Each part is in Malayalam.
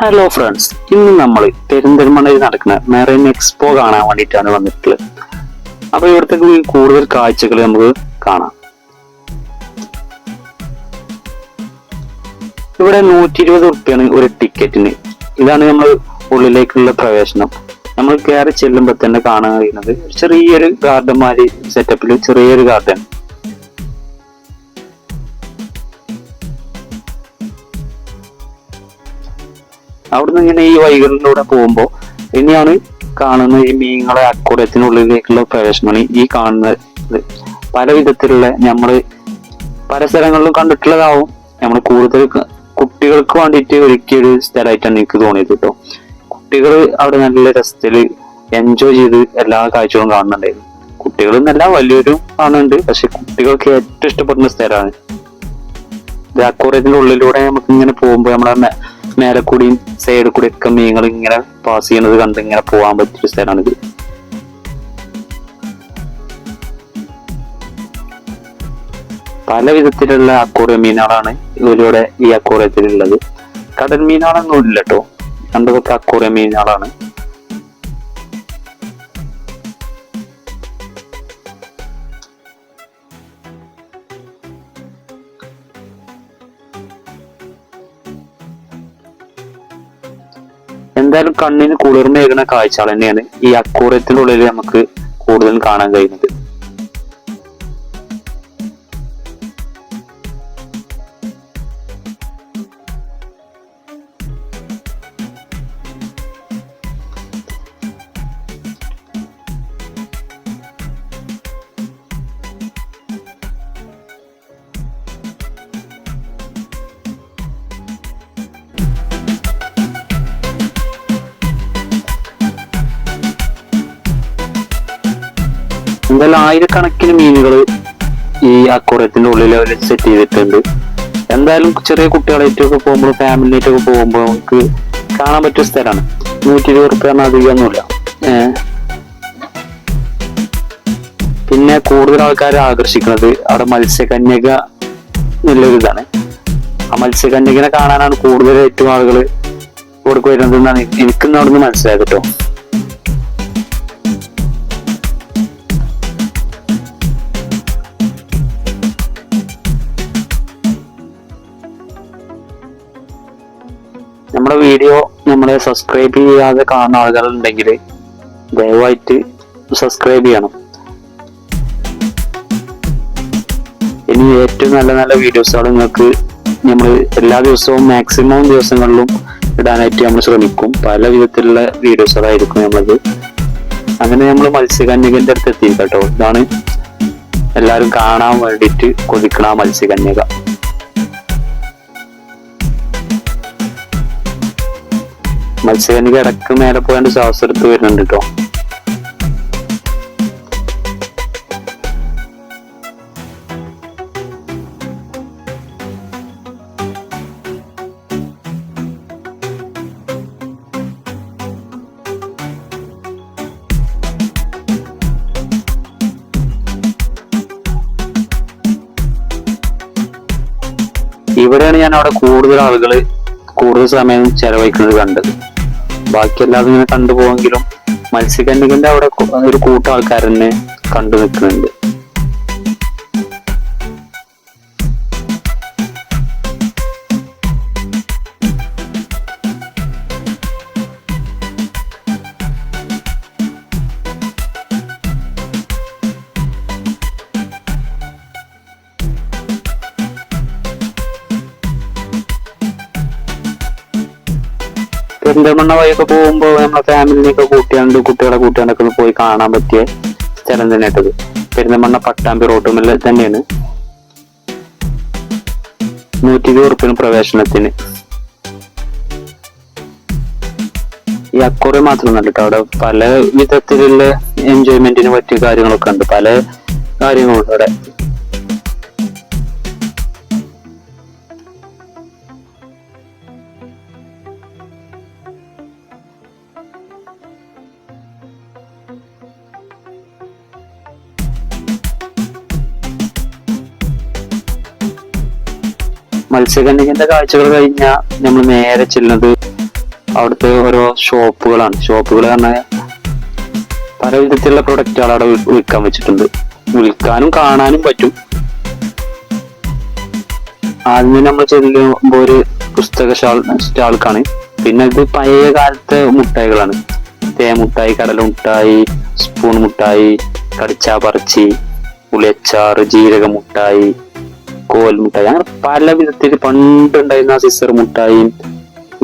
ഹലോ ഫ്രണ്ട്സ് ഇന്ന് നമ്മൾ പെരിന്തൽമണ്ണയിൽ നടക്കുന്ന മെറൈൻ എക്സ്പോ കാണാൻ വേണ്ടിയിട്ടാണ് വന്നിട്ടുള്ളത്. അപ്പൊ ഇവിടുത്തെ കൂടുതൽ കാഴ്ചകൾ നമുക്ക് കാണാം. ഇവിടെ നൂറ്റി ഇരുപത് റുപ്യാണ് ഒരു ടിക്കറ്റിന്. ഇതാണ് നമ്മൾ ഉള്ളിലേക്കുള്ള പ്രവേശനം. നമ്മൾ കയറി ചെല്ലുമ്പോൾ തന്നെ കാണാൻ കഴിയുന്നത് ചെറിയൊരു ഗാർഡൻ മാതിരി സെറ്റപ്പിൽ ചെറിയൊരു ഗാർഡൻ അവിടുന്ന് ഇങ്ങനെ ഈ വൈകലിലൂടെ പോകുമ്പോ ഇനിയാണ് കാണുന്ന ഈ മീനുകളെ അക്കൂടത്തിനുള്ളിലേക്കുള്ള പ്രവേശനമാണ് ഈ കാണുന്നത്. പല വിധത്തിലുള്ള നമ്മൾ പല സ്ഥലങ്ങളിലും കണ്ടിട്ടുള്ളതാവും. നമ്മൾ കൂടുതൽ കുട്ടികൾക്ക് വേണ്ടിയിട്ട് ഒരുക്കിയ ഒരു സ്ഥലമായിട്ടാണ് എനിക്ക് തോന്നിയത് കേട്ടോ കുട്ടികൾ അവിടെ നല്ല രസത്തിൽ എൻജോയ് ചെയ്ത് എല്ലാ കാഴ്ചകളും കാണുന്നുണ്ടായിരുന്നു. കുട്ടികൾ എന്നല്ല വലിയൊരു കാണുന്നുണ്ട് പക്ഷെ കുട്ടികൾക്ക് ഏറ്റവും ഇഷ്ടപ്പെടുന്ന സ്ഥലമാണ്. ഇത് അക്കൂറത്തിന്റെ ഉള്ളിലൂടെ നമുക്ക് ഇങ്ങനെ പോകുമ്പോൾ നമ്മളെ മേലെ കൂടിയും സൈഡിൽ കൂടി ഒക്കെ മീനുകൾ ഇങ്ങനെ പാസ് ചെയ്യുന്നത് കണ്ട് ഇങ്ങനെ പോകാൻ പറ്റിയ സ്ഥലമാണിത്. പല വിധത്തിലുള്ള അക്കൂറിയ മീനുകളാണ് ഇതിലൂടെ ഈ അക്കോറിയത്തിലുള്ളത് കടൽ മീനുകളൊന്നും ഇല്ല കേട്ടോ കണ്ടതൊക്കെ അക്കൂറിയ മീനുകളാണ്. എന്തായാലും കണ്ണിന് കുളിർമയേകുന്ന കാഴ്ചകൾ തന്നെയാണ് ഈ അക്കൂറത്തിനുള്ളിൽ നമുക്ക് കൂടുതലും കാണാൻ കഴിയുന്നത്. എന്തായാലും ആയിരക്കണക്കിന് മീനുകൾ ഈ അക്വറിയത്തിന്റെ ഉള്ളിൽ അവർ സെറ്റ് ചെയ്തിട്ടുണ്ട്. എന്തായാലും ചെറിയ കുട്ടികളായിട്ടൊക്കെ പോകുമ്പോൾ ഫാമിലിയായിട്ടൊക്കെ പോകുമ്പോൾ നമുക്ക് കാണാൻ പറ്റിയ സ്ഥലമാണ്. നൂറ്റി ഇരുപത് റുപ്യ അധികമൊന്നുമില്ല. പിന്നെ കൂടുതൽ ആൾക്കാരെ ആകർഷിക്കുന്നത് അവിടെ മത്സ്യകന്യക ഇതാണ്. ആ മത്സ്യകന്യകനെ കാണാനാണ് കൂടുതലായിട്ടും ആളുകൾ ഇവിടേക്ക് എന്നാണ് എനിക്കിന്ന് അവിടെ നിന്ന് മനസ്സിലായത് കേട്ടോ. നമ്മുടെ വീഡിയോ നമ്മളെ സബ്സ്ക്രൈബ് ചെയ്യാതെ കാണുന്ന ആളുകളുണ്ടെങ്കിൽ ദയവായിട്ട് സബ്സ്ക്രൈബ് ചെയ്യണം. ഇനി ഏറ്റവും നല്ല നല്ല വീഡിയോസുകൾ നിങ്ങൾക്ക് നമ്മൾ എല്ലാ ദിവസവും മാക്സിമം ദിവസങ്ങളിലും ഇടാനായിട്ട് നമ്മൾ ശ്രമിക്കും. പല വിധത്തിലുള്ള വീഡിയോസുകളായിരിക്കും നമ്മളത്. അങ്ങനെ നമ്മൾ മത്സ്യകന്യകന്റെ അടുത്ത് എത്തി കേട്ടോ. ഇതാണ് എല്ലാവരും കാണാൻ വേണ്ടിയിട്ട് കൊതിക്കണ മത്സ്യകന്യക. മത്സ്യകന്യക ഇടയ്ക്ക് മേലെ പോയാണ്ട് ശ്വാസം എടുത്ത് വരുന്നുണ്ട് കേട്ടോ ഇവിടെയാണ് ഞാൻ അവിടെ കൂടുതൽ ആളുകൾ കൂടുതൽ സമയം ചെലവഴിക്കുന്നത് കണ്ടത്. ബാക്കി എല്ലാവരും ഇങ്ങനെ കണ്ടുപോയെങ്കിലും മത്സ്യകന്യകന്റെ അവിടെ ഒരു കൂട്ടം ആൾക്കാർ തന്നെ കണ്ടു നിൽക്കുന്നുണ്ട്. പെരിന്തൽമണ്ണ വഴിയൊക്കെ പോകുമ്പോൾ നമ്മളെ ഫാമിലിനെയൊക്കെ കൂട്ടിയാണ്ട് കുട്ടികളെ കൂട്ടിയാണ്ടൊക്കെ പോയി കാണാൻ പറ്റിയ സ്ഥലം തന്നെ ഇട്ടത് പെരിന്തൽമണ്ണ പട്ടാമ്പി റോട്ടുമില്ല തന്നെയാണ്. നൂറ്റി ഇരുപത് ഉറുപ്പിന് പ്രവേശനത്തിന്. ഈ മാത്രം മാത്രമല്ല കേട്ടോ. അവിടെ പല വിധത്തിലുള്ള എൻജോയ്മെന്റിന് പറ്റിയ കാര്യങ്ങളൊക്കെ ഉണ്ട്. പല കാര്യങ്ങളുണ്ട് അവിടെ. മത്സ്യകന്യകന്റെ കാഴ്ചകൾ കഴിഞ്ഞാൽ നമ്മൾ നേരെ ചെല്ലുന്നത് അവിടുത്തെ ഓരോ ഷോപ്പുകളാണ്. ഷോപ്പുകൾ പറഞ്ഞാൽ പല വിധത്തിലുള്ള പ്രൊഡക്റ്റുകൾ അവിടെ വിൽക്കാൻ വെച്ചിട്ടുണ്ട്. വിൽക്കാനും കാണാനും പറ്റും. ആദ്യം നമ്മൾ ചെല്ലുമ്പോ ഒരു പുസ്തക സ്റ്റാൾ സ്റ്റാൾക്കാണ്. പിന്നെ ഇത് പഴയ കാലത്തെ മുട്ടായികളാണ്. തേമുട്ടായി കടല മുട്ടായി സ്പൂൺ മുട്ടായി കടിച്ചാ പറച്ചി പുളിയച്ചാറ് ജീരക മുട്ടായി കോൽ മുട്ടായി. അങ്ങനെ പല വിധത്തിൽ പണ്ടുണ്ടായിരുന്ന സിസർ മുട്ടായി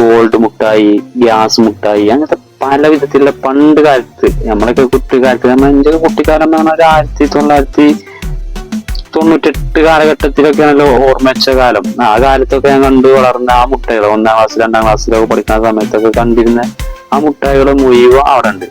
ഗോൾഡ് മുട്ടായി ഗ്യാസ് മുട്ടായി അങ്ങനത്തെ പല വിധത്തിലുള്ള പണ്ട് കാലത്ത് നമ്മളൊക്കെ കുട്ടിക്കാലത്ത് നമ്മൾ എന്റെ കുട്ടിക്കാലം എന്ന് പറഞ്ഞാൽ ഒരു ആയിരത്തി തൊള്ളായിരത്തി തൊണ്ണൂറ്റെട്ട് കാലഘട്ടത്തിലൊക്കെയാണല്ലോ ഓർമ്മച്ച കാലം. ആ കാലത്തൊക്കെ ഞാൻ കണ്ടു വളർന്ന ആ മുട്ടകൾ ഒന്നാം ക്ലാസ് രണ്ടാം ക്ലാസ്സിലൊക്കെ പഠിക്കുന്ന സമയത്തൊക്കെ കണ്ടിരുന്ന ആ മുട്ടായികൾ മുഴുവൻ അവിടെ ഉണ്ട്.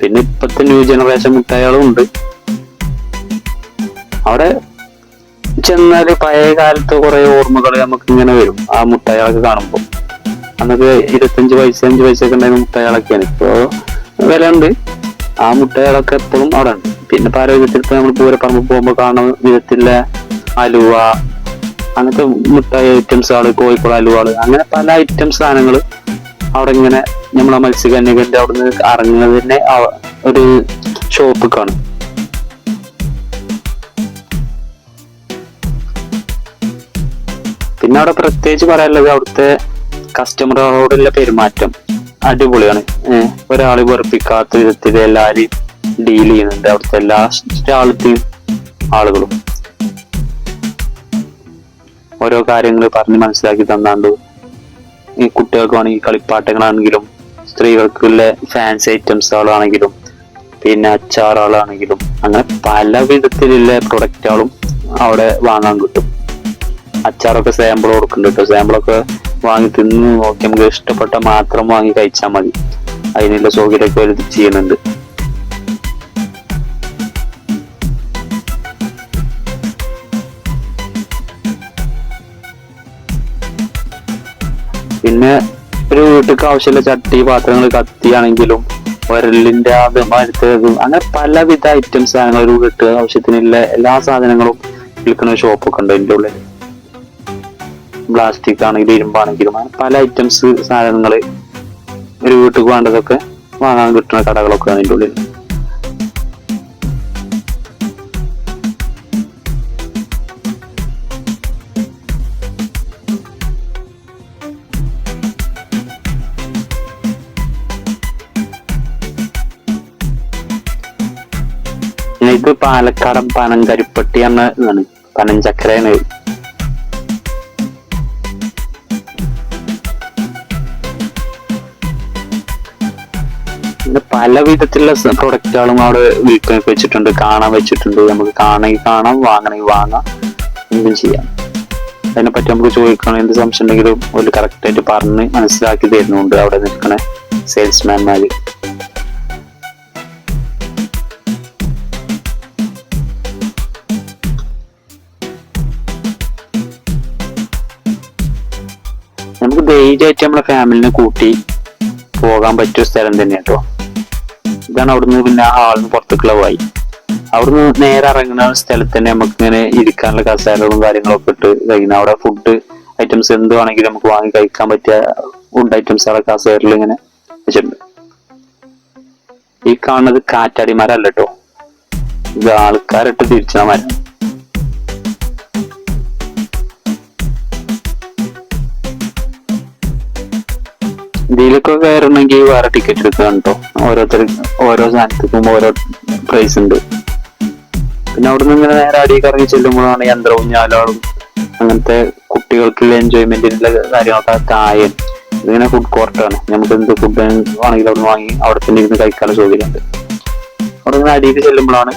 പിന്നെ ഇപ്പത്തെ ന്യൂ ജനറേഷൻ മുട്ടായികളും ഉണ്ട്. അവിടെ ചെന്നാൽ പഴയ കാലത്ത് കുറെ ഓർമ്മകൾ നമുക്ക് ഇങ്ങനെ വരും. ആ മുട്ടായാളൊക്കെ കാണുമ്പോൾ അന്നൊക്കെ ഇരുപത്തഞ്ച് പൈസ അഞ്ച് പൈസ ഒക്കെ ഉണ്ടായിരുന്ന മുട്ടായാളൊക്കെയാണ്. ഇപ്പോ വില ഉണ്ട് ആ മുട്ടകളൊക്കെ എപ്പോഴും അവിടെ ഉണ്ട്. പിന്നെ പല വിധത്തിൽ ഇപ്പൊ നമ്മൾ പൂരപ്പറമ്പ് പോകുമ്പോൾ കാണുന്ന വിധത്തിലെ അലുവ അങ്ങനത്തെ മുട്ടായി ഐറ്റംസുകൾ കോഴിക്കോട് അലുവകൾ അങ്ങനെ പല ഐറ്റംസ് സാധനങ്ങൾ അവിടെ ഇങ്ങനെ നമ്മളെ മത്സ്യകന്യകന്റെ അവിടെ നിന്ന് ആ- ഒരു ഷോപ്പ് കാണും. പിന്നെ അവിടെ പ്രത്യേകിച്ച് പറയാനുള്ളത് അവിടുത്തെ കസ്റ്റമറോടുള്ള പെരുമാറ്റം അടിപൊളിയാണ്. ഒരാളെ വെറുപ്പിക്കാത്ത വിധത്തിൽ എല്ലാവരും ഡീൽ ചെയ്യുന്നുണ്ട് അവിടുത്തെ എല്ലാ ആളത്തെയും ആളുകളും. ഓരോ കാര്യങ്ങൾ പറഞ്ഞ് മനസ്സിലാക്കി തന്നാണ്ട് ഈ കുട്ടികൾക്കാണെങ്കിൽ കളിപ്പാട്ടങ്ങളാണെങ്കിലും സ്ത്രീകൾക്കുള്ള ഫാൻസി ഐറ്റംസുകളാണെങ്കിലും പിന്നെ അച്ചാറുകളാണെങ്കിലും അങ്ങനെ പല വിധത്തിലുള്ള പ്രൊഡക്റ്റുകളും അവിടെ വാങ്ങാൻ കിട്ടും. അച്ചാറൊക്കെ സാമ്പിൾ കൊടുക്കുന്നുണ്ട് കേട്ടോ സാമ്പിളൊക്കെ വാങ്ങി തിന്ന് നോക്കി നമുക്ക് ഇഷ്ടപ്പെട്ട മാത്രം വാങ്ങി കഴിച്ചാൽ മതി. അതിനുള്ള സൗകര്യമൊക്കെ അവർ ചെയ്യുന്നുണ്ട്. പിന്നെ ഒരു വീട്ടിൽ ആവശ്യമുള്ള ചട്ടി പാത്രങ്ങൾ കത്തിയാണെങ്കിലും ഉരലിന്റെ അത് അങ്ങനെ പലവിധ ഐറ്റംസ് സാധനങ്ങൾ ഒരു വീട്ട് ആവശ്യത്തിനുള്ള എല്ലാ സാധനങ്ങളും വിൽക്കുന്ന ഷോപ്പൊക്കെ ഉണ്ട് അതിന്റെ ഉള്ളിൽ. പ്ലാസ്റ്റിക് ആണെങ്കിലും ഇരുമ്പാണെങ്കിലും അങ്ങനെ പല ഐറ്റംസ് സാധനങ്ങൾ ഒരു വീട്ടിൽ വേണ്ടതൊക്കെ വാങ്ങാൻ കിട്ടുന്ന കടകളൊക്കെ അതിന്റെ ഉള്ളിൽ. ഇത് പാലക്കാടൻ പനങ്കരിപ്പട്ടി എന്ന ഇതാണ്. പനഞ്ചക്കരയാണ്. പിന്നെ പല വിധത്തിലുള്ള പ്രൊഡക്റ്റുകളും അവിടെ വിൽക്കാൻ വെച്ചിട്ടുണ്ട് കാണാൻ വെച്ചിട്ടുണ്ട്. നമുക്ക് കാണണമെങ്കിൽ കാണാം വാങ്ങണമെങ്കിൽ വാങ്ങാം എന്തും ചെയ്യാം. അതിനെപ്പറ്റി നമുക്ക് ചോദിക്കണം എന്ത് സംശയം ഉണ്ടെങ്കിലും ഒരു കറക്റ്റായിട്ട് പറഞ്ഞ് മനസ്സിലാക്കി തരുന്നുണ്ട് അവിടെ നിൽക്കണ സെയിൽസ്മാൻമാര് നമുക്ക് ധൈര്യമായിട്ട് നമ്മുടെ ഫാമിലിനെ കൂട്ടി പോകാൻ പറ്റിയ സ്ഥലം തന്നെ കേട്ടോ ഇതാണ് അവിടുന്ന് പിന്നെ ആ ഹാളിന് പുറത്തേക്കുള്ള പോയി അവിടുന്ന് നേരെ ഇറങ്ങുന്ന സ്ഥലത്ത് തന്നെ നമുക്ക് ഇങ്ങനെ ഇരിക്കാനുള്ള കസേരകളും കാര്യങ്ങളൊക്കെ ഇട്ട് കഴിക്കുന്ന അവിടെ ഫുഡ് ഐറ്റംസ് എന്ത് വേണമെങ്കിലും നമുക്ക് വാങ്ങി കഴിക്കാൻ പറ്റിയ ഫുഡ് ഐറ്റംസ് അവിടെ കസേരയിൽ ഇങ്ങനെ വെച്ചിട്ടുണ്ട്. ഈ കാണുന്നത് കാറ്റാടിമാരല്ലോ ഇത് ആൾക്കാരിട്ട് തിരിച്ച ഇതിലൊക്കെ കയറണമെങ്കിൽ വേറെ ടിക്കറ്റ് എടുക്കണം കേട്ടോ ഓരോരുത്തർ ഓരോ സ്ഥാനത്തേക്കും ഓരോ പ്രൈസ് ഉണ്ട്. പിന്നെ അവിടുന്ന് ഇങ്ങനെ നേരെ അടിയിൽ ഇറങ്ങി ചെല്ലുമ്പോഴാണ് യന്ത്രവും ഞാലാളും അങ്ങനത്തെ കുട്ടികൾക്കുള്ള എൻജോയ്മെന്റിനുള്ള കാര്യങ്ങളൊക്കെ തായൻ ഇതിങ്ങനെ ഫുഡ് കോർട്ടാണ് നമുക്ക് എന്ത് ഫുഡ് ആണെങ്കിലും അവിടെ വാങ്ങി അവിടെ തന്നെ ഇരുന്ന് കഴിക്കാനുള്ള സൗകര്യമുണ്ട് അവിടെ ഇങ്ങനെ അടിയിൽ ചെല്ലുമ്പോഴാണ്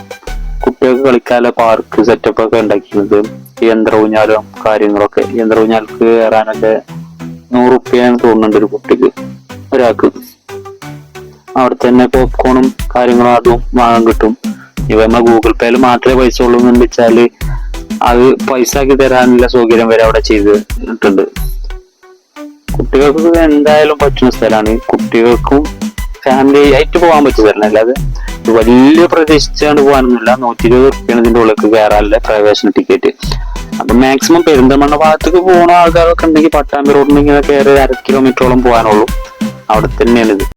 കുട്ടികൾക്ക് കളിക്കാനുള്ള പാർക്ക് സെറ്റപ്പ് ഒക്കെ ഉണ്ടാക്കിയിരുന്നത്. യന്ത്ര ഊഞ്ഞാലും കാര്യങ്ങളൊക്കെ. യന്ത്ര ഊഞ്ഞാൽക്ക് കയറാനൊക്കെ നൂറ് റുപ്യാണ് തോന്നുന്നുണ്ട് ഒരു കുട്ടിക്ക് ഒരാൾക്ക്. അവിടെ തന്നെ പോപ്കോണും കാര്യങ്ങളും അതും വാങ്ങാൻ കിട്ടും. ഇവ ഗൂഗിൾ പേയിൽ മാത്രമേ പൈസ ഉള്ളൂ എന്ന് വെച്ചാൽ അത് പൈസ ആക്കി തരാനുള്ള സൗകര്യം വരെ അവിടെ ചെയ്തിട്ടുണ്ട്. കുട്ടികൾക്ക് എന്തായാലും പറ്റുന്ന സ്ഥലമാണ്. കുട്ടികൾക്കും ഫാമിലി ആയിട്ട് പോകാൻ പറ്റിയ സ്ഥലം അല്ലാതെ വലിയ പ്രതീക്ഷിച്ചാണ് പോകാനൊന്നുമില്ല. നൂറ്റി ഇരുപത് റുപ്യാണ് ഇതിന്റെ ഉള്ളിലേക്ക് കയറാനുള്ള പ്രവേശന ടിക്കറ്റ് അപ്പൊ മാക്സിമം പെരിന്തൽമണ്ണ ഭാഗത്തേക്ക് പോകുന്ന ആൾക്കാരൊക്കെ ഉണ്ടെങ്കിൽ പട്ടാമ്പി റോഡിൽ ഇങ്ങനെ കയറി അര കിലോമീറ്ററോളം പോകാനുള്ളൂ. അവിടെ തന്നെയാണ് ഇത്